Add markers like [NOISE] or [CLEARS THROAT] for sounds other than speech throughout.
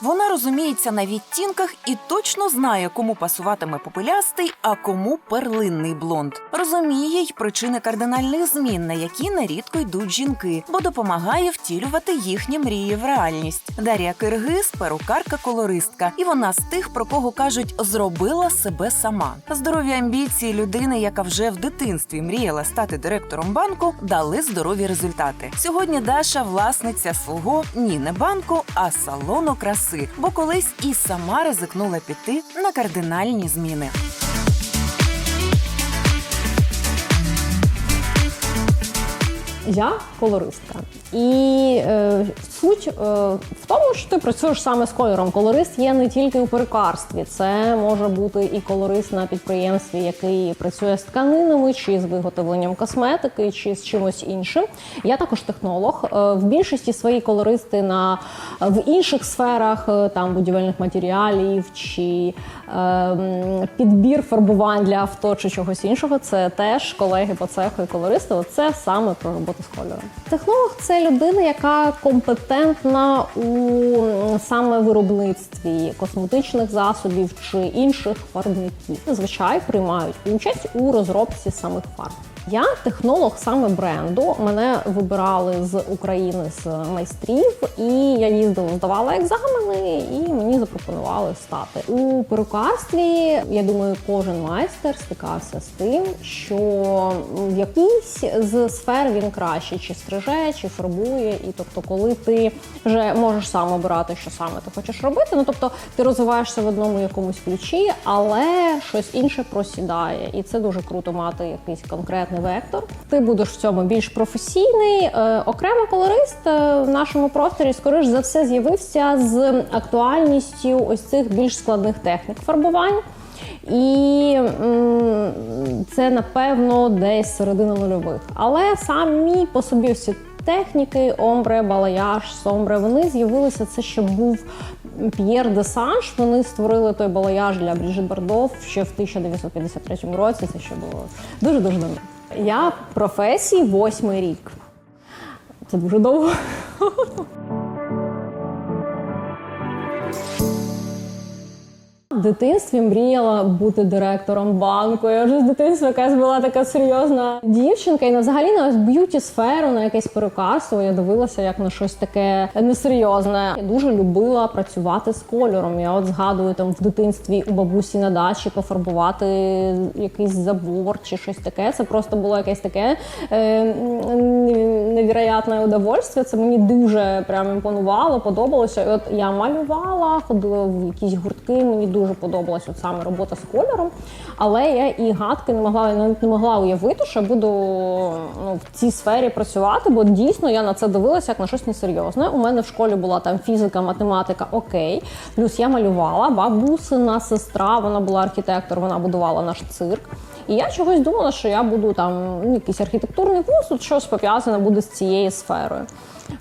Вона розуміється на відтінках і точно знає, кому пасуватиме попелястий, а кому перлинний блонд. Розуміє й причини кардинальних змін, на які нерідко йдуть жінки, бо допомагає втілювати їхні мрії в реальність. Дар'я Киргиз перукарка-колористка, і вона з тих, про кого кажуть, зробила себе сама. Здорові амбіції людини, яка вже в дитинстві мріяла стати директором банку, дали здорові результати. Сьогодні Даша власниця свого ні не банку, а салону краси, бо колись і сама ризикнула піти на кардинальні зміни. Я колористка. І е, суть е, в тому, що ти працюєш саме з кольором. Колорист є не тільки у перукарстві, це може бути і колорист на підприємстві, який працює з тканинами, чи з виготовленням косметики, чи з чимось іншим. Я також технолог. Е, в більшості свої колористи на в інших сферах, е, там будівельних матеріалів чи е, підбір фарбувань для авто чи чогось іншого. Це теж колеги по цеху і колористи. Це саме про роботу кольором. Технолог це людина, яка компетентна у саме виробництві косметичних засобів чи інших фарбників. Зазвичай приймають участь у розробці самих фарб. Я технолог саме бренду. Мене вибирали з України з майстрів, і я їздила, здавала екзамени, і мені запропонували стати у перукарстві. Я думаю, кожен майстер стикався з тим, що в якійсь з сфер він краще чи стриже, чи фарбує. І тобто, коли ти вже можеш сам обирати, що саме ти хочеш робити, ну тобто ти розвиваєшся в одному якомусь ключі, але щось інше просідає, і це дуже круто мати якийсь конкретний вектор. Ти будеш в цьому більш професійний. Е, окремо колорист е, в нашому просторі, скоріш за все, з'явився з актуальністю ось цих більш складних технік фарбувань. І це напевно десь середина нульових. Але самі по собі всі техніки, омбре, балаяж, сомбре, вони з'явилися. Це ще був П'єр де Санж. Вони створили той балаяж для Бріжит Бардов ще в 1953 році. Це ще було дуже дуже давно. Я професії восьмий рік. Це дуже довго. В дитинстві мріяла бути директором банку. Я вже з дитинства якась була така серйозна дівчинка. І взагалі на б'юті сферу, на якесь перукарство я дивилася як на щось таке несерйозне. Я дуже любила працювати з кольором. Я от згадую там в дитинстві у бабусі на дачі пофарбувати якийсь забор чи щось таке. Це просто було якесь таке е, невероятне удовольствие. Це мені дуже прям імпонувало, подобалося. І от я малювала, ходила в якісь гуртки. Мені дуже подобалась от саме робота з кольором. Але я і гадки не могла навіть не могла уявити, що буду ну, в цій сфері працювати, бо дійсно я на це дивилася як на щось несерйозне. У мене в школі була там фізика, математика, окей. Плюс я малювала, бабусина сестра, вона була архітектор, вона будувала наш цирк. І я чогось думала, що я буду там якийсь архітектурний вуз, щось пов'язане буде з цією сферою.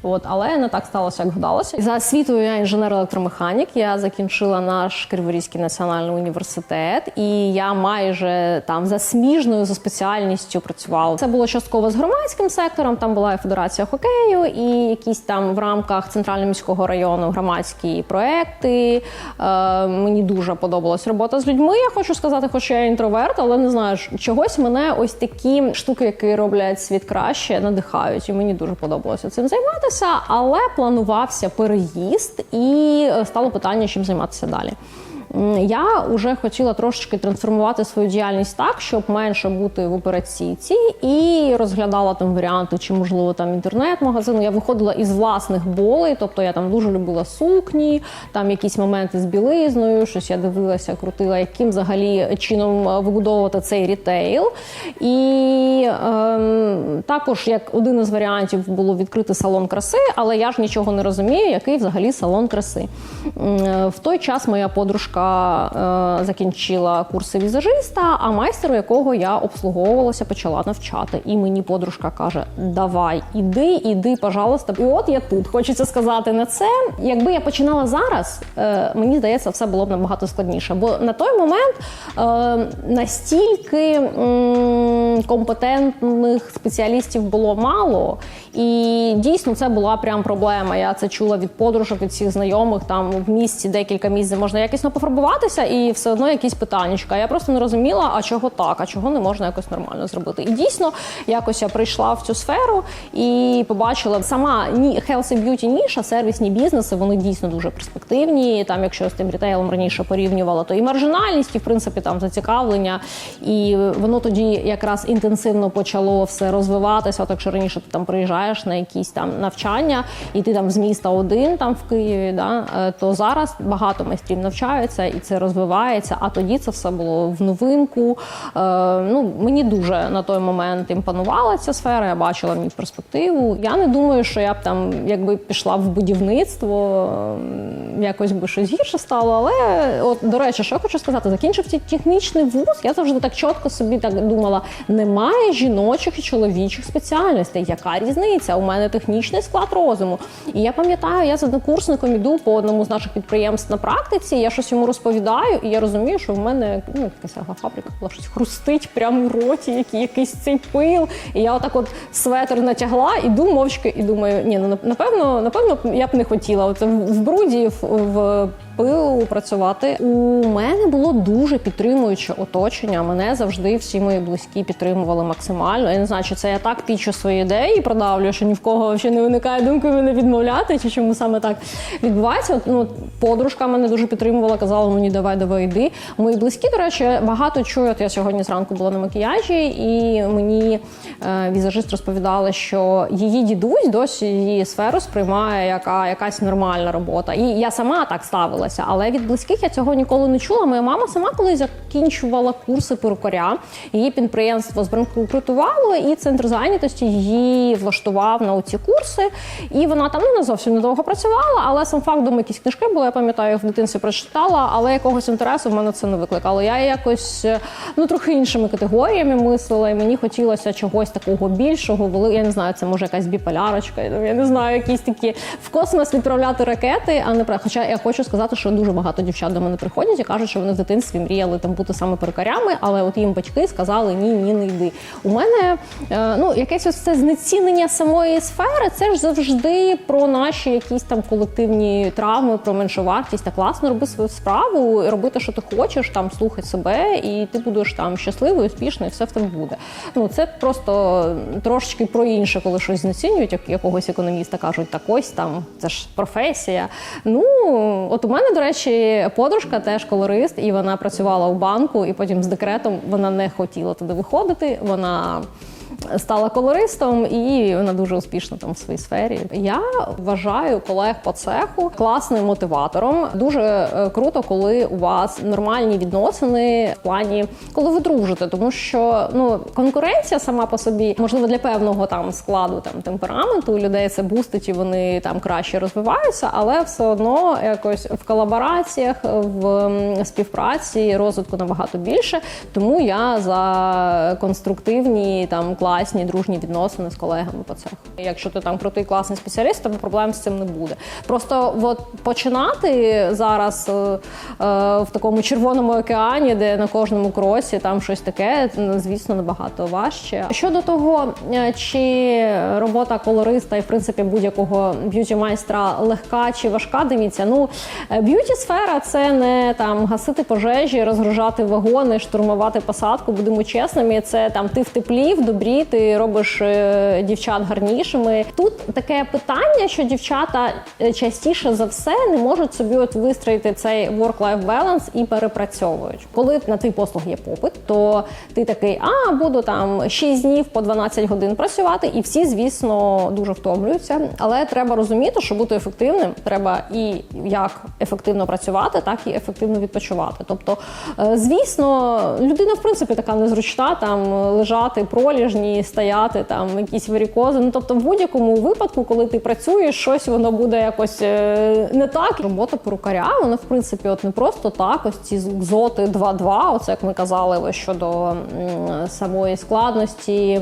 От, але не так сталося, як гадалося. За освітою я інженер-електромеханік. Я закінчила наш Криворізький національний університет, і я майже там за сміжною за спеціальністю працювала. Це було частково з громадським сектором. Там була і федерація хокею, і якісь там в рамках центрального міського району громадські проекти. Е, мені дуже подобалась робота з людьми. Я хочу сказати, хоч я інтроверт, але не знаю, чогось мене ось такі штуки, які роблять світ краще, надихають. І мені дуже подобалося цим займатися але планувався переїзд і е, стало питання, чим займатися далі. Я вже хотіла трошечки трансформувати свою діяльність так, щоб менше бути в операційці, і розглядала там варіанти, чи можливо там інтернет-магазин. Я виходила із власних болей, тобто я там дуже любила сукні, там якісь моменти з білизною, щось я дивилася, крутила, яким взагалі чином е, вибудовувати цей рітейл. І ем, також як один із варіантів було відкрити салон краси, але я ж нічого не розумію, який взагалі салон краси. Е, В той час моя подружка е, закінчила курси візажиста, а майстеру, якого я обслуговувалася, почала навчати. І мені подружка каже: Давай, іди, іди, пожалуйста. І от я тут. Хочеться сказати на це. Якби я починала зараз, е, мені здається, все було б набагато складніше. Бо на той момент е, настільки. м, компетентних спеціалістів було мало, і дійсно це була прям проблема. Я це чула від подружок, від всіх знайомих. Там в місті декілька місць, можна якісно пофарбуватися, і все одно якісь питаннячка. Я просто не розуміла, а чого так, а чого не можна якось нормально зробити. І дійсно, якось я прийшла в цю сферу і побачила сама ні health and beauty ніша, сервісні бізнеси, вони дійсно дуже перспективні. Там, якщо з тим рітейлом раніше порівнювала, то і маржинальність, і в принципі там зацікавлення. І воно тоді якраз інтенсивно почало все розвиватися. От якщо раніше ти там приїжджаєш на якісь там навчання, і ти там з міста один там в Києві, да, е, то зараз багато майстрів навчаються і це розвивається. А тоді це все було в новинку. Е, ну мені дуже на той момент імпонувала ця сфера. Я бачила в ній перспективу. Я не думаю, що я б там якби пішла в будівництво, якось би щось гірше стало. Але от до речі, що я хочу сказати, закінчився технічний вуз. Я завжди так чітко собі так думала: немає жіночих і чоловічих спеціальностей. Яка різниця? У мене технічний склад розуму. І я пам'ятаю, я з однокурсником іду по одному з наших підприємств на практиці. Я щось йому розповідаю, і я розумію, що в мене ну якась фабрика була щось хрустить прямо в роті, який якийсь цей пил. І я отак от светр натягла, іду мовчки і думаю, ні, ну напевно, напевно, я б не хотіла. Оце в в бруді в, в пилу працювати. У мене було дуже підтримуюче оточення. Мене завжди всі мої близькі підтримували максимально. Я не знаю, чи це я так пічу свої ідеї продавлю, що ні в кого ще не виникає думки мене відмовляти, чи чому саме так відбувається. От, Ну, подружка мене дуже підтримувала, казала мені давай, давай, йди. Мої близькі, до речі, багато чують. Я сьогодні зранку була на макіяжі, і мені е, візажист розповідала, що її дідусь досі її сферу сприймає яка якась нормальна робота. І я сама так ставилася, але від близьких я цього ніколи не чула. Моя мама сама колись закінчувала курси перукаря. Її підприємство збанкрутувало, і центр зайнятості її влаштував на ці курси. І вона там ну, не зовсім недовго працювала, але сам факт дома якісь книжки були. Я пам'ятаю, в дитинстві прочитала, але якогось інтересу в мене це не викликало. Я якось ну трохи іншими категоріями мислила, і мені хотілося чогось такого більшого. Вели, я не знаю, це може якась біполярочка. Я не знаю, якісь такі в космос відправляти ракети, а не про. Хоча я хочу сказати, що дуже багато дівчат до мене приходять і кажуть, що вони в дитинстві мріяли там бути саме перукарями, але от їм батьки сказали ні, ні, не йди. У мене е, ну якесь ось це знецінення самої сфери. Це ж завжди про наші якісь там колективні травми, про меншовартість. Та класно роби свою справу, робити, що ти хочеш, там слухай себе, і ти будеш там щасливий, успішний, і все в тебе буде. Ну це просто трошечки про інше, коли щось знецінюють, як якогось економіста кажуть, так ось там це ж професія. Ну от у мене, до речі, подружка теж колорист, і вона працювала у банку, і потім з декретом вона не хотіла туди виходити. Вона стала колористом, і вона дуже успішна там в своїй сфері. Я вважаю колег по цеху класним мотиватором. Дуже е, круто, коли у вас нормальні відносини в плані, коли ви дружите, тому що ну конкуренція сама по собі, можливо, для певного там складу там темпераменту у людей це бустить і вони там краще розвиваються, але все одно якось в колабораціях, в співпраці розвитку набагато більше. Тому я за конструктивні там класні дружні відносини з колегами по цеху. Якщо ти там крутий класний спеціаліст, то проблем з цим не буде. Просто от починати зараз е, е, в такому червоному океані, де на кожному кросі там щось таке, звісно, набагато важче. Щодо того, е, чи робота колориста і в принципі будь-якого б'юті майстра легка чи важка, дивіться. Ну б'юті сфера це не там гасити пожежі, розгружати вагони, штурмувати посадку. Будемо чесними. Це там ти в теплі, в добрі, ти робиш е, дівчат гарнішими. Тут таке питання, що дівчата е, частіше за все не можуть собі от вистроїти цей work-life balance і перепрацьовують. Коли на твій послуг є попит, то ти такий, а буду там 6 днів по 12 годин працювати, і всі, звісно, дуже втомлюються. Але треба розуміти, що бути ефективним треба і як ефективно працювати, так і ефективно відпочивати. Тобто, е, звісно, людина в принципі така незручна, там лежати проліжні. Тижні стояти там якісь варікози. Ну тобто, в будь-якому випадку, коли ти працюєш, щось воно буде якось е, не так. Робота перукаря, вона в принципі, от не просто так. Ось ці зоти 2-2, оце як ми казали щодо самої складності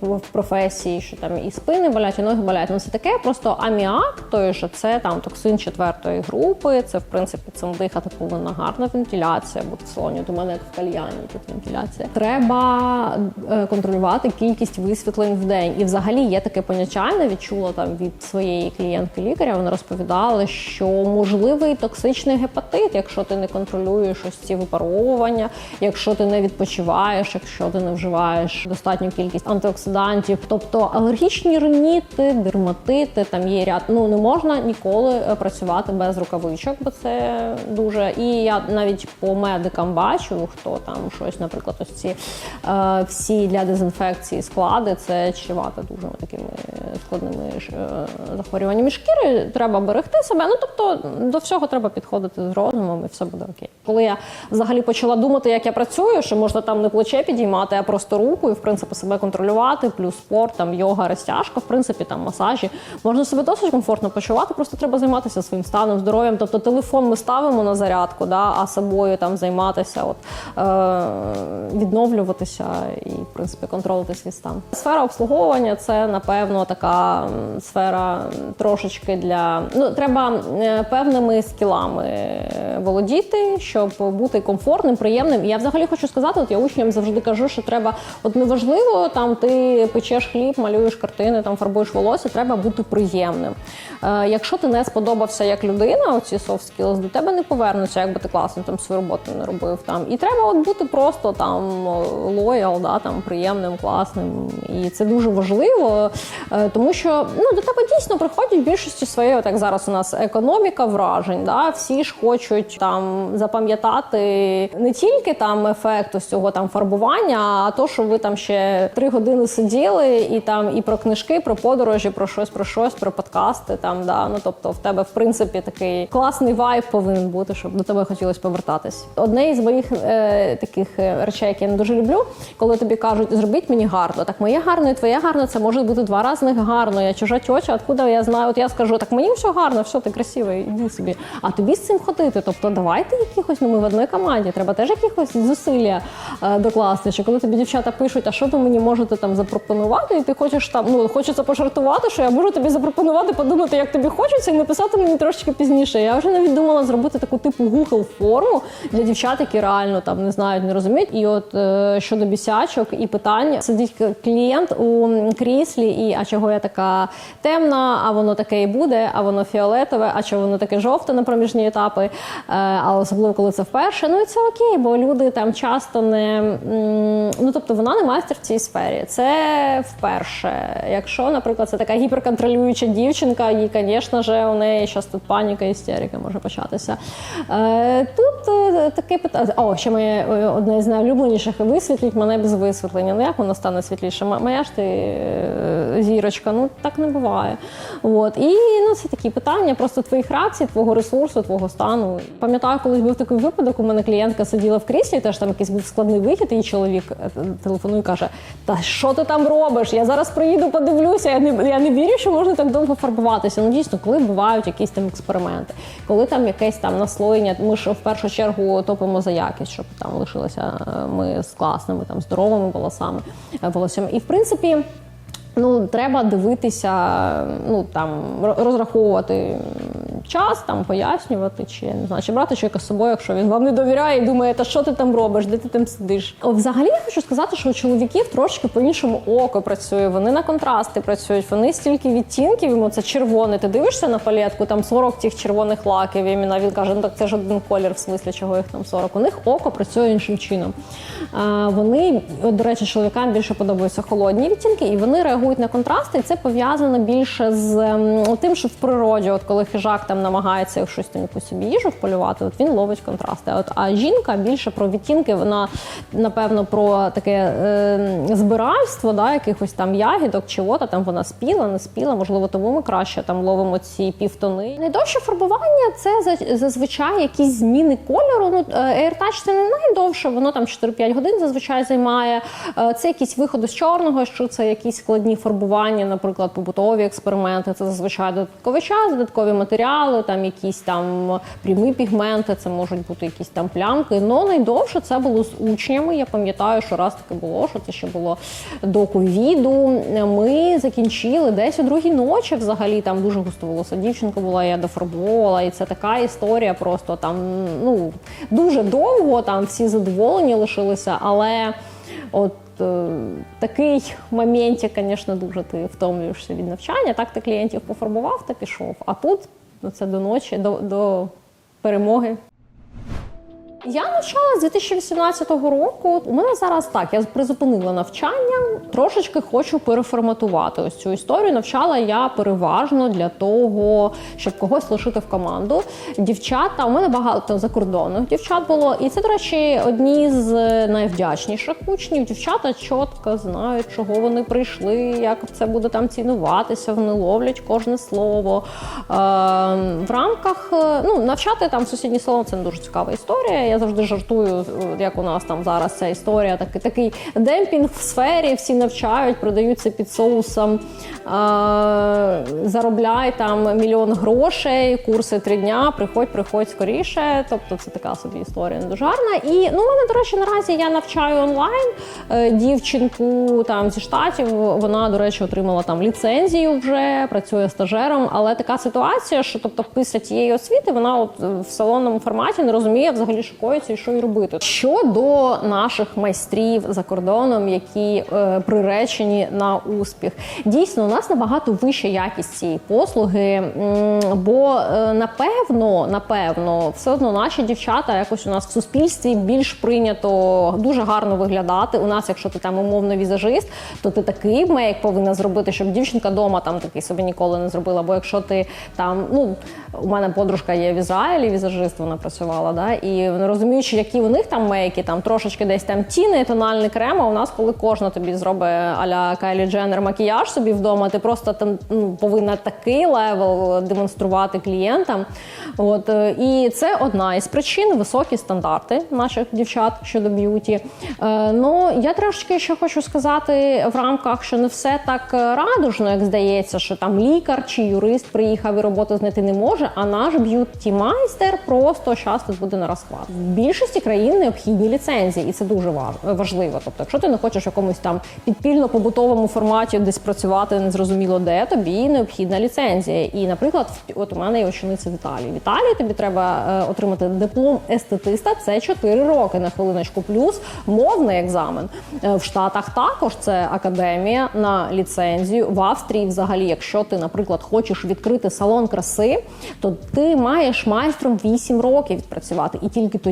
в- професії, що там і спини болять, і ноги болять. Ну це таке просто аміак, той же це там токсин четвертої групи. Це в принципі цим дихати повинна гарна вентиляція, бути в салоні. До мене як в кальяні тут вентиляція. Треба е, контролювати кількість висвітлень в день. І взагалі є таке поняття, я відчула там від своєї клієнтки лікаря. Вона розповідала, що можливий токсичний гепатит, якщо ти не контролюєш ось ці випаровування, якщо ти не відпочиваєш, якщо ти не вживаєш достатню кількість антиоксидантів, тобто алергічні риніти, дерматити, там є ряд. Ну не можна ніколи е, працювати без рукавичок, бо це дуже. І я навіть по медикам бачу, хто там щось, наприклад, ось ці е, всі для дезінфекції склади, це чревато дуже такими складними е, захворюваннями шкіри. Треба берегти себе. Ну тобто до всього треба підходити з розумом, і все буде окей. Коли я взагалі почала думати, як я працюю, що можна там не плече підіймати, а просто руку і в принципі себе контролювати, плюс спорт, там йога, розтяжка, в принципі, там масажі. Можна себе досить комфортно почувати, просто треба займатися своїм станом, здоров'ям. Тобто телефон ми ставимо на зарядку, да, а собою там займатися, от е, відновлюватися і в принципі контролити свій стан. Сфера обслуговування це напевно така сфера трошечки для ну треба е, певними скілами е, володіти, щоб бути комфортним, приємним. Я взагалі хочу сказати, от я учням завжди кажу, що треба, от неважливо, там ти печеш хліб, малюєш картини, там фарбуєш волосся, треба бути приємним. Е, якщо ти не сподобався як людина, оці soft skills, до тебе не повернуться, якби ти класно там свою роботу не робив. Там і треба от бути просто там лоял, да, там приємним, класним. І це дуже важливо, е, тому що ну до тебе дійсно приходять більшості своєї, от як зараз у нас економіка вражень. Да, всі ж хочуть там запам'ятати не тільки там ефект ось цього там фарбування, а то, що ви там ще три години сиділи, і там і про книжки, про подорожі, про щось, про щось, про подкасти. Там да ну тобто, в тебе в принципі такий класний вайб повинен бути, щоб до тебе хотілося повертатись. Одне із моїх е, таких е, речей, які я не дуже люблю, коли тобі кажуть, зробіть мені гарно. Так моє гарно і твоє гарно, це може бути два різних гарно. Я чужа тьоча, откуда я знаю? От я скажу, так мені все гарно, все, ти красивий, іди собі. А тобі з цим ходити. Тобто давайте якихось, ну ми в одній команді, треба теж якихось зусилля е, докласти. Що коли тобі дівчата пишуть, а що ви мені можете там запропонувати, і ти хочеш там, ну хочеться пожартувати, що я можу тобі запропонувати, подумати, як тобі хочеться, і написати мені трошечки пізніше. Я вже навіть думала зробити таку типу Google форму для дівчат, які реально там не знають, не розуміють. І от е, щодо бісячок і питань, сидить клієнт у кріслі, і а чого я така темна, а воно таке і буде, а воно фіолетове, а чого воно таке жовте на проміжні етапи. Е, а особливо коли це вперше. Ну і це окей, бо люди там часто не ну тобто вона не майстер в цій сфері. Це вперше. Якщо, наприклад, це така гіперконтролююча дівчинка, і, звісно ж, у неї зараз тут паніка, істерика може початися. Е, тут е, таке питання. О, ще моє одне з найулюбленіших висвітліть мене без висвітлення. Ну як воно стане світліше? Моя ж ти е, зірочка, ну так не буває. От. І ну, це такі питання просто твоїх реакцій, твого ресурсу, твого стану. Пам'ятаю, колись був такий випадок. У мене клієнтка сиділа в кріслі, теж там якийсь був складний вихід, і чоловік е, телефонує і каже: Та що ти там робиш? Я зараз приїду, подивлюся. Я не я не вірю, що можна так довго фарбуватися. Ну дійсно, коли бувають якісь там експерименти, коли там якесь там наслоєння, ми ж в першу чергу топимо за якість, щоб там лишилися е, ми з класними, там здоровими волосами волоссями. І в принципі. Ну, треба дивитися, ну там розраховувати час, там пояснювати, чи не знаю, чи брати чоловіка з собою, якщо він вам не довіряє і думає, та що ти там робиш, де ти там сидиш. Взагалі я хочу сказати, що у чоловіків трошки по-іншому око працює. Вони на контрасти працюють, вони стільки відтінків, йому це червоне. Ти дивишся на палетку, там 40 тих червоних лаків. Іменно він каже, ну так це ж один колір, в смислі, чого їх там 40. У них око працює іншим чином. А, вони, до речі, чоловікам більше подобаються холодні відтінки, і вони реагують на контрасти. І це пов'язано більше з тим, що в природі, от коли хижак там намагається щось там якусь собі їжу вполювати, от він ловить контрасти. От а жінка більше про відтінки, вона напевно про таке е, збиральство, да, якихось там ягідок, чого-то там вона спіла, не спіла. Можливо, тому ми краще там ловимо ці півтони. Найдовше фарбування це зазвичай якісь зміни кольору. Ну е, AirTouch це не найдовше, воно там 4-5 годин зазвичай займає. Е, Це якісь виходи з чорного, що це якісь складні фарбування, наприклад, побутові експерименти. Це зазвичай додатковий час, додаткові матеріали, там якісь там прямі пігменти, це можуть бути якісь там плямки. Ну найдовше це було з учнями. Я пам'ятаю, що раз таке було, що це ще було до ковіду. Ми закінчили десь о другій ночі. Взагалі там дуже густоволоса дівчинка була. Я дофарбовувала, і це така історія. Просто там ну дуже довго там всі задоволені лишилися, але от. Е, Такий момент, звісно, дуже ти втомлюєшся від навчання. Так ти клієнтів пофарбував та пішов. А тут ну, це до ночі, до, до перемоги. Я навчала з 2018 року. У мене зараз так, я призупинила навчання. Трошечки хочу переформатувати ось цю історію. Навчала я переважно для того, щоб когось лишити в команду. Дівчата, у мене багато закордонних дівчат було, і це, до речі, одні з найвдячніших учнів. Дівчата чітко знають, чого вони прийшли, як це буде там цінуватися. Вони ловлять кожне слово. Е, в рамках е, ну, навчати там в сусідній село це не дуже цікава історія. Я завжди жартую, як у нас там зараз ця історія, такий такий демпінг в сфері, всі навчають, продаються під соусом, е, заробляй там мільйон грошей, курси три дня, приходь, приходь скоріше. Тобто це така собі історія не дуже гарна. І ну, мене, до речі, наразі я навчаю онлайн е, дівчинку там зі штатів. Вона, до речі, отримала там ліцензію вже, працює стажером. Але така ситуація, що тобто після цієї освіти вона от е, в салонному форматі не розуміє взагалі шокується і що й робити. Щодо наших майстрів за кордоном, які е, приречені на успіх, дійсно у нас набагато вища якість цієї послуги, бо е, напевно, напевно, все одно наші дівчата якось у нас в суспільстві більш прийнято дуже гарно виглядати. У нас, якщо ти там умовно візажист, то ти такий мейк повинна зробити, щоб дівчинка дома там такий собі ніколи не зробила. Бо якщо ти там, ну у мене подружка є в Ізраїлі, візажист, вона працювала, да, і розуміючи, які у них там мейки, там трошечки десь там тіни, тональний крем. А у нас, коли кожна тобі зробить аля Кайлі Дженнер макіяж собі вдома, ти просто там ну, повинна такий левел демонструвати клієнтам. От е, і це одна із причин високі стандарти наших дівчат щодо б'юті. Е, ну я трошки ще хочу сказати в рамках, що не все так е, радужно, як здається, що там лікар чи юрист приїхав і роботу знайти не може. А наш б'юті майстер просто часто буде на розхват. Більшості країн необхідні ліцензії, і це дуже важ- важливо. Тобто, якщо ти не хочеш в якомусь там підпільно-побутовому форматі десь працювати, незрозуміло де, тобі необхідна ліцензія. І, наприклад, от у мене є учениця в Італії. В Італії тобі треба е, отримати диплом естетиста. Це 4 роки на хвилиночку, плюс мовний екзамен. Е, в Штатах також це академія на ліцензію. В Австрії, взагалі, якщо ти, наприклад, хочеш відкрити салон краси, то ти маєш майстром 8 років відпрацювати, і тільки тоді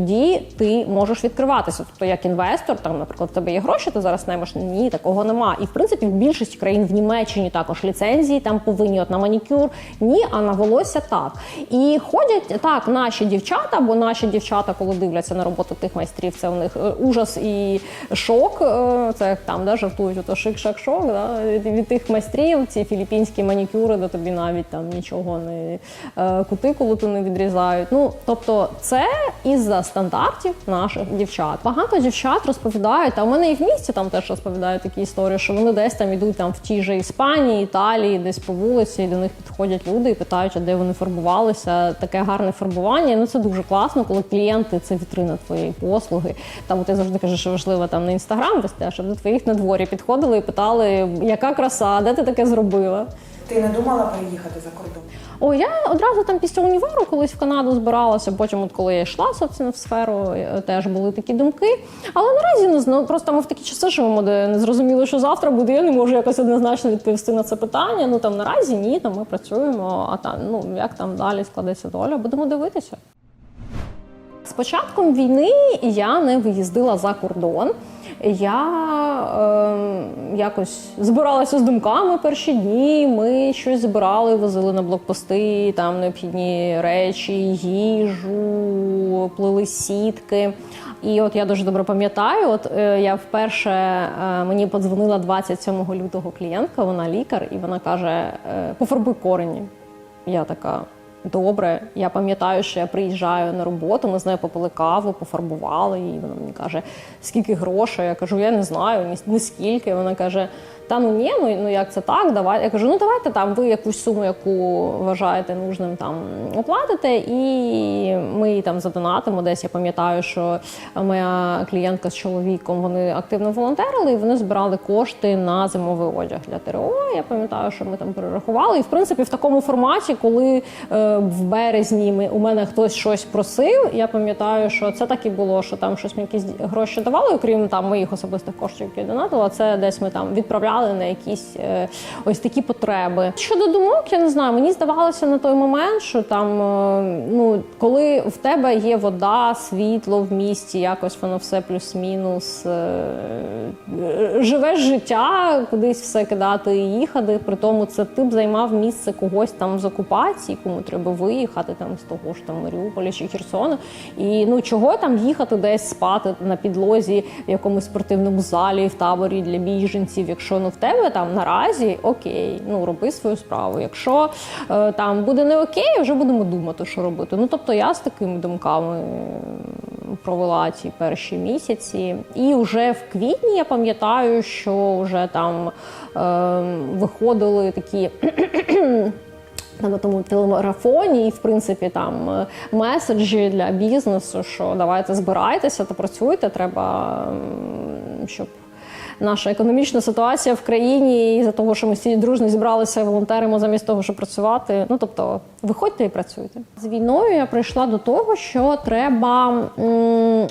ти можеш відкриватися. Тобто, як інвестор, там, наприклад, в тебе є гроші, ти зараз наймеш. Ні, такого нема. І в принципі, в більшості країн в Німеччині також ліцензії там повинні от на манікюр. Ні, а на волосся так. І ходять так наші дівчата, бо наші дівчата, коли дивляться на роботу тих майстрів, це у них е, ужас і шок. Е, Це як там да, жартують, ото шик шак шок да, від, тих майстрів, ці філіппінські манікюри, де тобі навіть там нічого не е, кутикулу то не відрізають. Ну тобто, це із-за стандартів наших дівчат. Багато дівчат розповідають, а в мене і в місті там теж розповідають такі історії, що вони десь там ідуть там в тій же Іспанії, Італії, десь по вулиці, і до них підходять люди і питають, а де вони фарбувалися. Таке гарне фарбування. Ну це дуже класно, коли клієнти це вітрина твоєї послуги. Там ти завжди кажеш, що важливо там на інстаграм вести, щоб до твоїх на дворі підходили і питали, яка краса, де ти таке зробила. Ти не думала приїхати за кордон? О, я одразу там після універу колись в Канаду збиралася. Потім, от коли я йшла в сферу, е, теж були такі думки. Але наразі не знаю, просто ми в такі часи живемо, де не зрозуміло, що завтра буде. Я не можу якось однозначно відповісти на це питання. Ну там наразі ні, там ми працюємо. А там ну як там далі складеться доля, будемо дивитися. З початком війни я не виїздила за кордон. Я е, якось збиралася з думками перші дні. Ми щось збирали, возили на блокпости, там необхідні речі, їжу, плели сітки. І от я дуже добре пам'ятаю, от е, я вперше е, мені подзвонила 27 лютого клієнтка, вона лікар, і вона каже: е, пофарбуй корені. Я така. Добре, я пам'ятаю, що я приїжджаю на роботу, ми з нею попили каву, пофарбували її. Вона мені каже, скільки грошей? Я кажу, я не знаю, ні, ні скільки. Вона каже: та ну ні, ну, ну як це так? Давай. Я кажу, ну давайте там ви якусь суму, яку вважаєте нужним там оплатите, і ми її там задонатимо. Десь я пам'ятаю, що моя клієнтка з чоловіком вони активно волонтерили і вони збирали кошти на зимовий одяг для ТРО. Я пам'ятаю, що ми там перерахували. І в принципі, в такому форматі, коли е, в березні ми, у мене хтось щось просив, я пам'ятаю, що це так і було, що там щось мені якісь гроші давали, окрім там моїх особистих коштів, які я донатила. Це десь ми там відправляли на якісь е, ось такі потреби. Щодо думок, я не знаю. Мені здавалося на той момент, що там е, ну коли в тебе є вода, світло в місті, якось воно все плюс-мінус. е, Живеш життя, кудись все кидати і їхати. При тому це ти б займав місце когось там з окупації, кому треба виїхати там з того ж там Маріуполя чи Херсона. І ну чого там їхати десь спати на підлозі в якомусь спортивному залі, в таборі для біженців, якщо ну в тебе там наразі окей, ну роби свою справу. Якщо е, там буде не окей, вже будемо думати, що робити. Ну тобто я з такими думками провела ці перші місяці. І вже в квітні я пам'ятаю, що вже там е, виходили такі. [CLEARS THROAT] На тому телемарафоні, і в принципі там е, меседжі для бізнесу, що давайте збирайтеся та працюйте. Треба, щоб наша економічна ситуація в країні, і за того, що ми всі дружно зібралися волонтеримо замість того, щоб працювати. Ну тобто, виходьте і працюйте. З війною я прийшла до того, що треба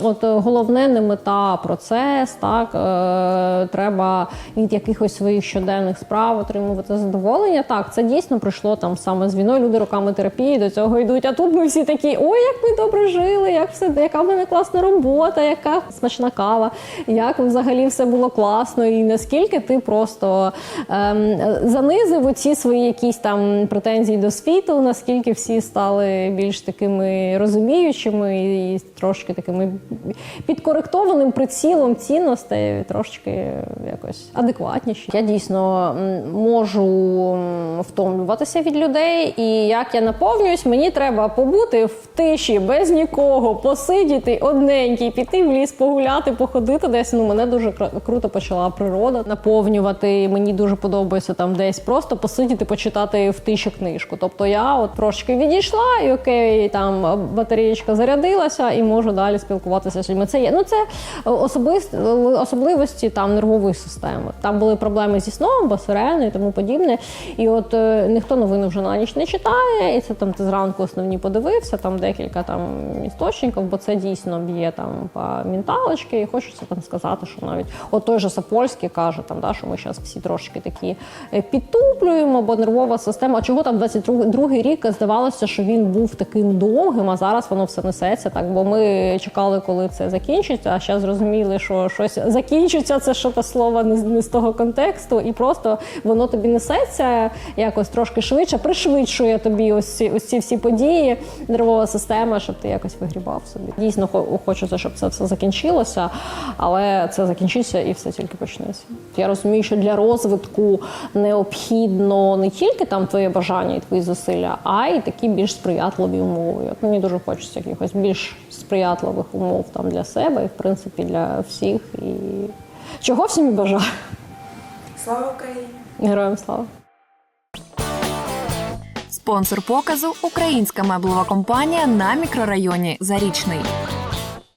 от головне не мета, процес. Так е, треба від якихось своїх щоденних справ отримувати задоволення. Так, це дійсно прийшло там саме з війною. Люди роками терапії до цього йдуть. А тут ми всі такі: ой, як ми добре жили, як все, яка в мене класна робота, яка смачна кава, як взагалі все було класно, і наскільки ти просто ем, занизив оці свої якісь там претензії до світу, наскільки всі стали більш такими розуміючими і трошки такими підкоректованим прицілом цінностей, трошки якось адекватніші. Я дійсно можу втомлюватися від людей, і як я наповнююсь, мені треба побути в тиші без нікого, посидіти одненький, піти в ліс, погуляти, походити десь. Ну мене дуже кр- круто почала природа наповнювати. Мені дуже подобається там десь просто посидіти, почитати в тиші книжку. Тобто я от трошки відійшла, і окей, там батареєчка зарядилася, і можу далі спілкуватися з людьми. Це є ну це особист, особливості там нервової системи. Там були проблеми зі сном, бо сирени і тому подібне. І от е, ніхто новини вже на ніч не читає, і це там ти зранку основні подивився, там декілька там істочників, бо це дійсно б'є там по менталочки. І хочеться там сказати, що навіть от той же Сапольський каже, там да, що ми зараз всі трошки такі е, підтуплюємо, бо нервова система. А чого там 22-й рік здавалося, що він був таким довгим, а зараз воно все несеться. Так, бо ми чекали, коли це закінчиться. А зараз зрозуміли, що щось закінчиться. Це що то слово не з- не з того контексту, і просто воно тобі несеться якось трошки швидше, пришвидшує тобі ось ці, ось ці всі події, нервова система, щоб ти якось вигрібав собі. Дійсно, хо- хочеться, щоб це все закінчилося, але це закінчиться і все тільки почнеться. Я розумію, що для розвитку необхідно не тільки там твоє бажання і твої зусилля, а й такі більш сприятливі умови. От мені дуже хочеться якихось більш сприятливих умов там для себе і в принципі для всіх. І чого всім і бажаю. Слава Україні! Героям слава! Спонсор показу українська меблова компанія на мікрорайоні Зарічний.